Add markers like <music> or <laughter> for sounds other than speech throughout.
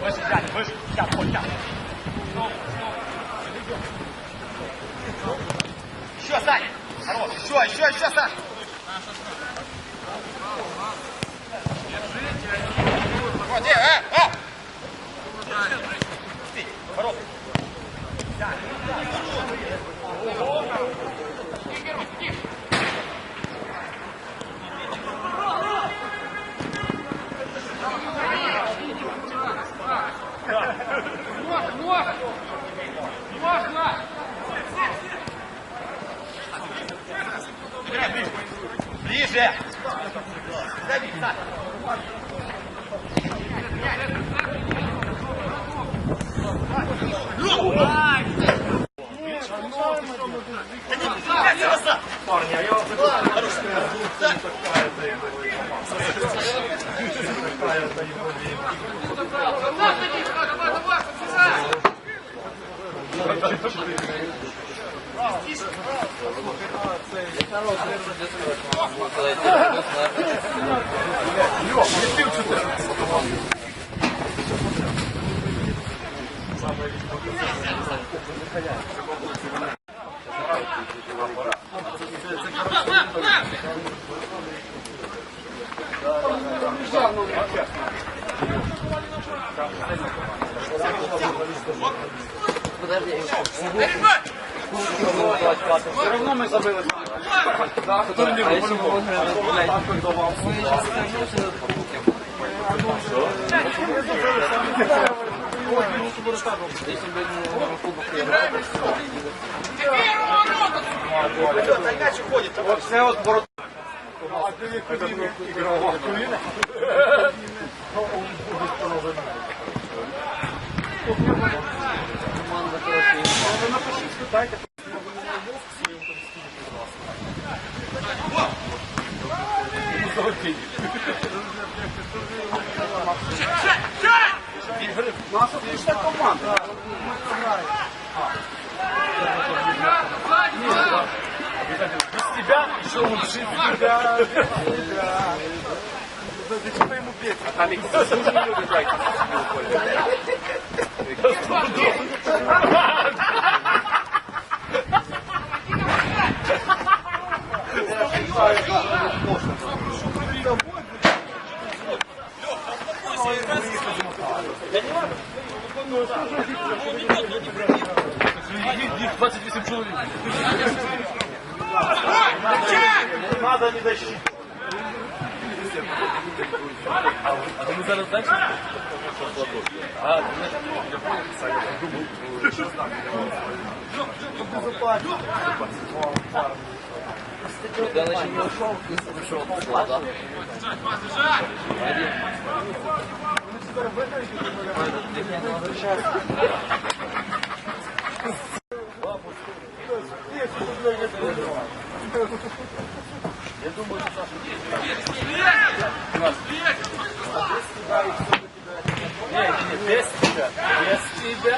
Выше взяли, выше. Сейчас, вот, сейчас. Еще, Саня. Хорош. Еще, еще, еще, Саня. Вот, э, э, э. Ты, хорош. Играй ближе. Ближе. Дави, Саня. Парни, а я вам Все равно мы забыли. Да, который не по-любому. Ребята, мяч уходит. Вот все вот борот. Это игровая кулина. Наша отличная команда. Без тебя еще лучше. Да, без тебя. Зачем ему А там их не любят играть. А мы зараз дальше? А, я понял, Саня, думал. Когда он еще не ушел, пришел пошла, да? Один. Этот легенд возвращается. Не, не, не, без тебя. Без тебя.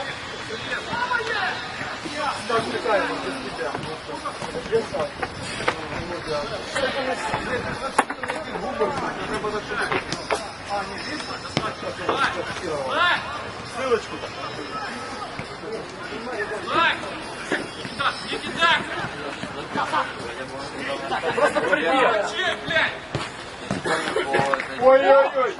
Ссылочку. Просто привет. Ой-ой-ой.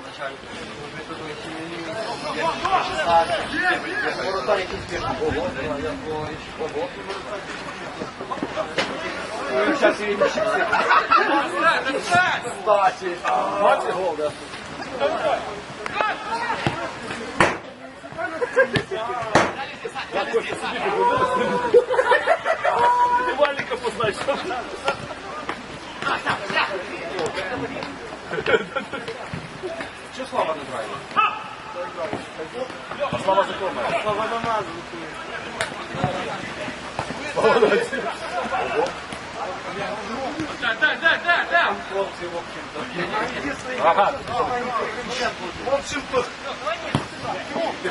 Сейчас я не Кстати. Мать гол, да? Познай, что Что Слава набрали? А Слава закона. Слава на нас. Молодец. Дай, дай, Хлопці, в общем-то. Ага. В общем-то. А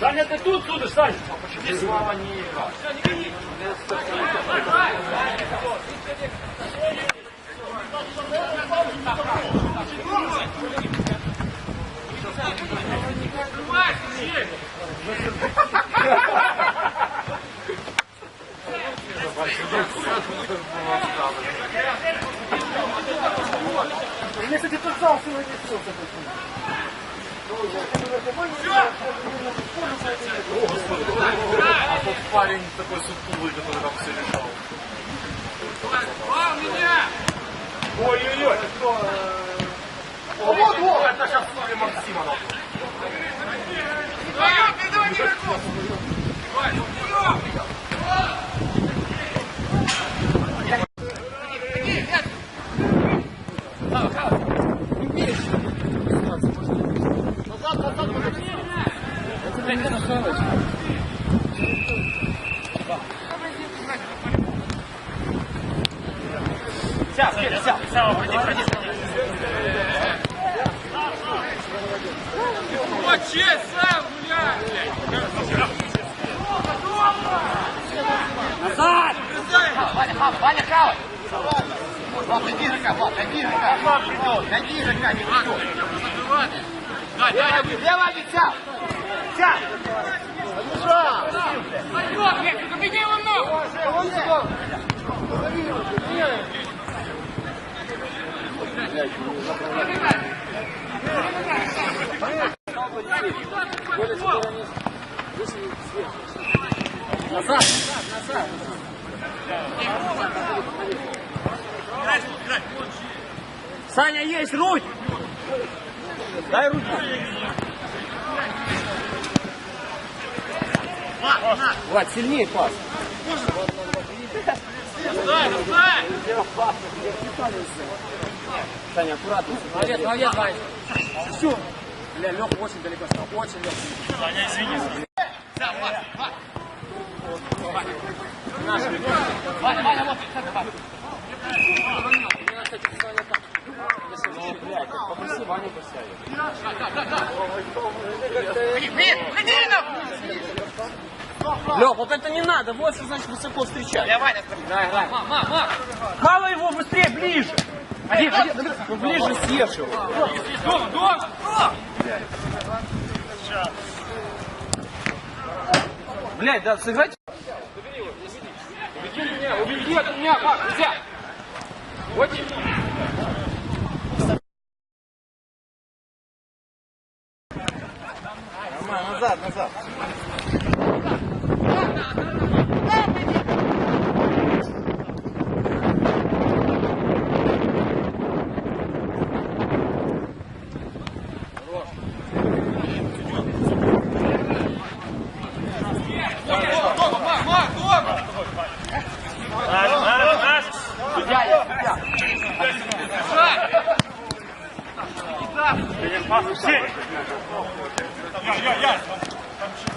Саня, ты тут судишь, Саня? Слава не играл. <laughs> Мне, кстати, тот зал сегодня все А тот парень такой сутулый, который там все решал. Ой-ой-ой. Вот, вот! Это сейчас Славе Максимонов. Ваня, Хава, Ваня, Хава! Влад, найди игрока, Влад, найди игрока. Найди игрока, не придет. Лево, Витя! Витя! Саня, есть руль! Дай руку. Влад, сильнее пас. Саня, аккуратно. Молодец, молодец, Ваня. Все. Бля, Леха очень далеко стал, очень легко. Ваня, Ваня, вот, центр, Ваня. Попроси Ваню. Нет, ходи нахуй! Лех, вот это не надо, вот что значит высоко встречать. Я Ваня, скажи. Играй, играй. Ма, ма, ма! Хава его быстрее, ближе. Ходи, ходи, ну, ближе съешь его. Дома, дома! Блядь, да сыграть. Убеги меня, убеги от меня, Мак, нельзя! Вот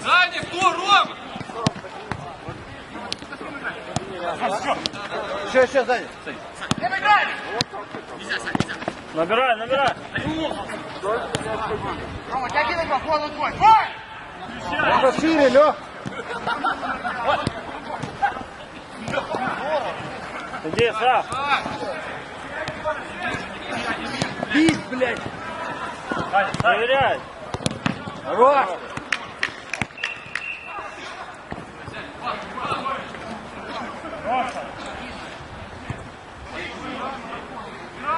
Сзади, кто, Рома? Еще, еще сзади. Набирай, набирай. Рома, тяги на флот твой. Ой! Пошире, Лех. Иди, Сав. Бить, блядь. Проверяй. Хорош.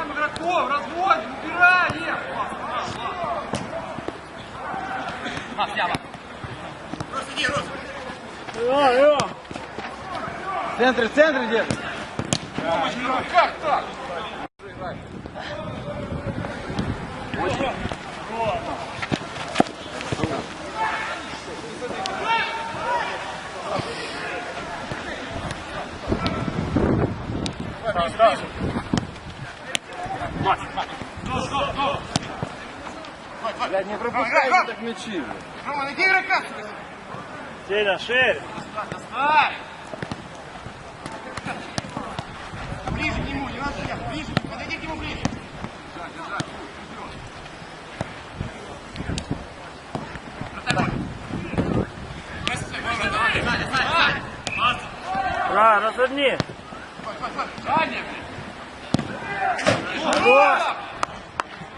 Убираем игроков, разводим, убираем! Макс, я, Макс. Просто иди, Рос. В центре, в центре где? Как так? Блядь, не пропускайте так мячи. Рома, найди игрока. Сеня, шире. Давай. Ближе к нему, не надо сейчас. Ближе, подойди к нему ближе. Ра, разверни.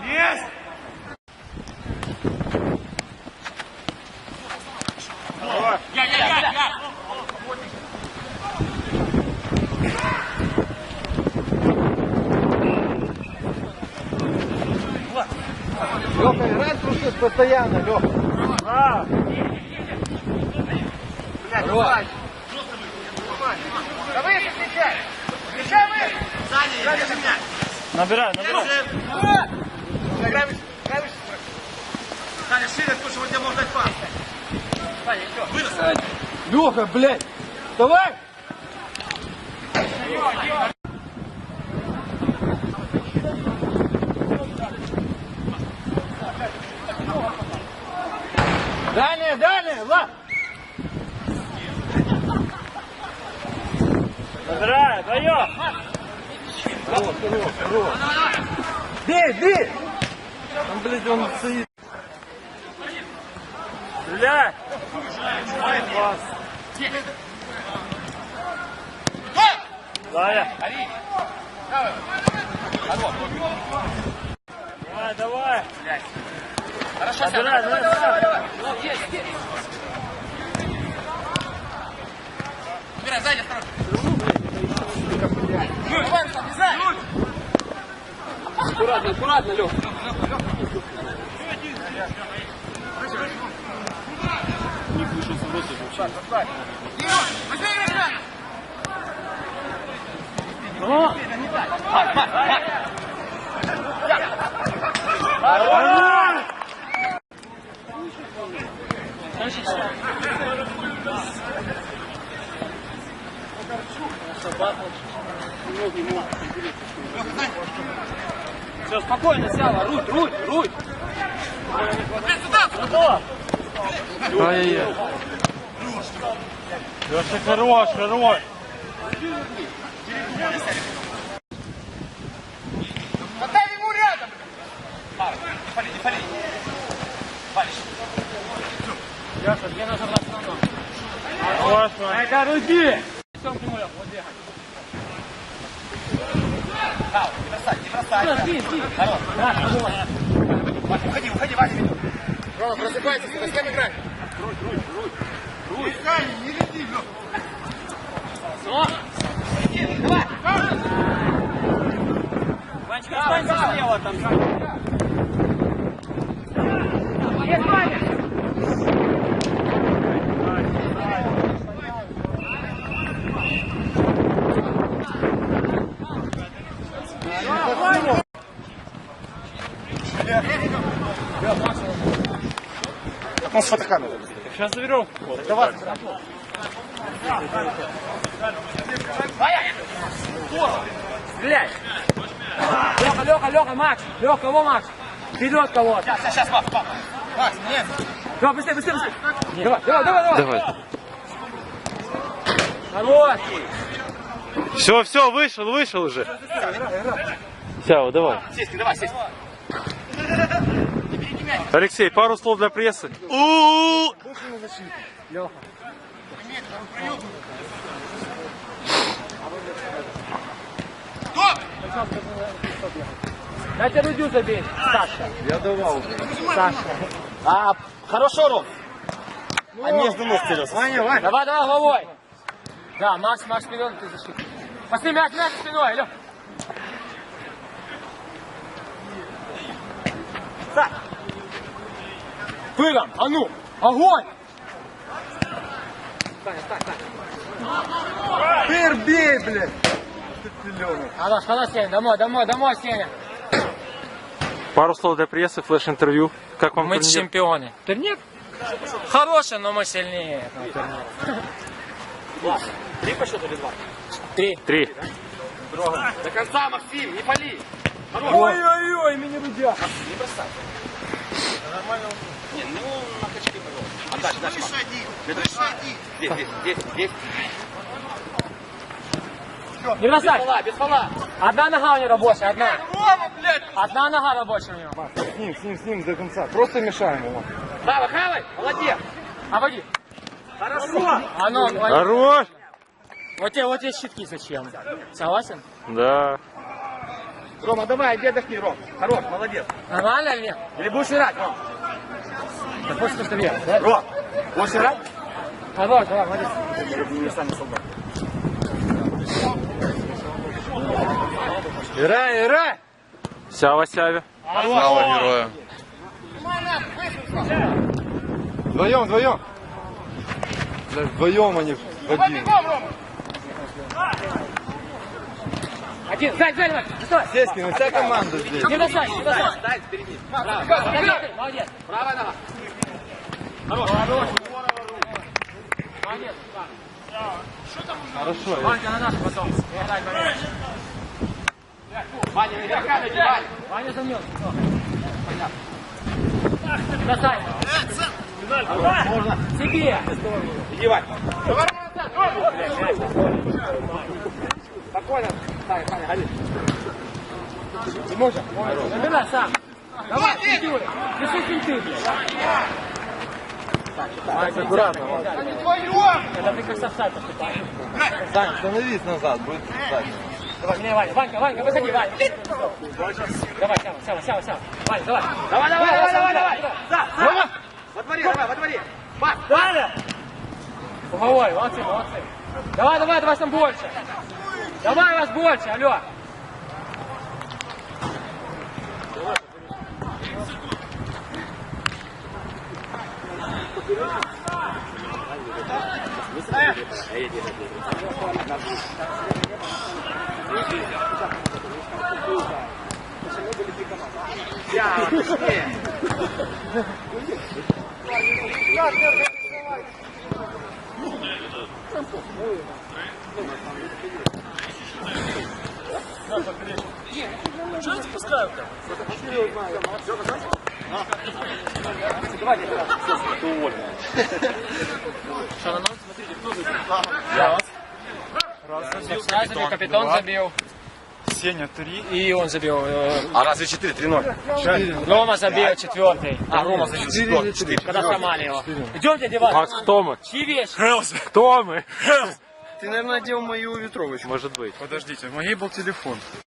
Есть! Я, я, я, я. Леха, играй просто постоянно, Леха. Ра. Давай. Да выше встречай. Встречай выше. Играй выше, играй выше. Саня, шире, потому что вот тебе можно дать пас. Саня, все. Вырос. Леха, блядь. Давай. Далее, далее, Влад. Набирай, даем. Хорош, хорош, хорош. Бей, бей. Там, блядь, он стоит. Стреляй. Класс. Давай. Давай, давай. Хорошо, Набирай, Саня. набирай. Вот, есть, есть. Убирай, сзади, осторожно. Ну, давай, Руслан, влезай. Аккуратно, аккуратно, Лех. Дима, возьми игрока. Ну. Мак, Мак. Давай. Все, спокойно, Сява, руль, руль, руль. Блин, сюда, сюда. Ай-яй-яй. Леша, хорош, хорош. Поставь ему рядом. Мар, не пали, не пали. Палишь. Леша, где наша основном? Хорошо. Это руки. Всем к нему, Лех, вот бегай. Хау, не бросай, не бросай. Хорош. Вася, уходи, уходи, Вася ведет. Рома, просыпайся, с кем играть? Руль, руль, руль. Руль. Не лети, Лёх. Но. Давай. Ванечка, останься слева там. Есть, Ваня. Фотокамерой. Сейчас за веревку. Давай. Стреляй. Леха, Леха, Леха, Макс. Леха, кого Макс? Вперед кого-то. Сейчас, сейчас, Макс, Макс. Макс, нет. Давай, быстрее, быстрее, быстрее. Давай, давай, давай, давай. Хорош. Все, все, вышел, вышел уже. Сява, давай. Сесть, давай, сесть. Алексей, пару слов для прессы. У-у-у! Дайте Рудю забей, Саша. Я давал. Саша. А, хорошо, Ром. А между ног вперед. Ваня, Ваня. Давай, давай, головой. Да, Макс, Макс вперед, ты защитник. Пошли мяч, мяч спиной, Лёх. Пыром, а ну, огонь! Пыр бей, блядь! Хорош, хорош, Сеня, домой, домой, домой, Сеня. Пару слов для прессы, флеш-интервью. Как вам Мы турнир? чемпионы. Турнир хороший, но мы сильнее. Три по счету или два? Три. Три. До конца, Максим, не пали. Ой-ой-ой, мини рудя. Не, ну на качке, пожалуйста. Отдача, дальше. Здесь, здесь, здесь, здесь. Не бросай. Фола, без фола. Одна нога у него рабочая, одна. Одна нога рабочая у него. С ним, с ним, с ним до конца. Просто мешаем ему. Браво, Хавай, молодец. Ободи. Хорошо. А ну, Хорош! вот тебе, вот тебе щитки зачем? Согласен? Да. Рома, давай, иди отдохни, Ром. Хорош, молодец. Нормально или нет? Или будешь играть, Ром? Так хочешь, что я, да? Ром, будешь играть? Хорош, давай, молодец. Играй, играй! Сява, сяве. Слава героям. Вдвоем, вдвоем. Вдвоем они в один. Один, сзади, сзади, Макс, стой. Сескин, вся команда здесь. Не бросай, не бросай. Впереди. Молодец, Молодец. Правая нога. Молодец. Хорошо. Ванька на наш потом. Ваня. Ваня, игрока найди, Ваня. Ваня замнет. Бросай. Можно. Себе. Иди, Вань. Спокойно. Саня, Саня, гони. Забирай сам. Давай, финтуй. Пиши финты, блядь. Аккуратно, Вань. Это ты как совсай поступаешь. Сань, становись назад, будет так. Давай, не, Ваня, Ванька, Ванька, выходи, Ваня. Давай, Сява, Сява, Сява, Сява. Ваня, давай. Давай, давай, давай, давай, давай. За, за. Во дворе, давай, во дворе. Пас, Далее. Уговори, молодцы, молодцы. Давай, давай, давай, там больше. Давай вас больше, алло. Я, <laughs> точнее. Я забил, капитан забил. Сеня, три. И он забил. э, А разве 4, 3-0? Рома забил четвертый. А, Рома забил 4. Когда сломали его. Идемте одеваться. Макс, кто мы? Чьи вещи? Кто мы? Ты, наверное, одел мою ветровочку. Может быть. Подождите, в моей был телефон.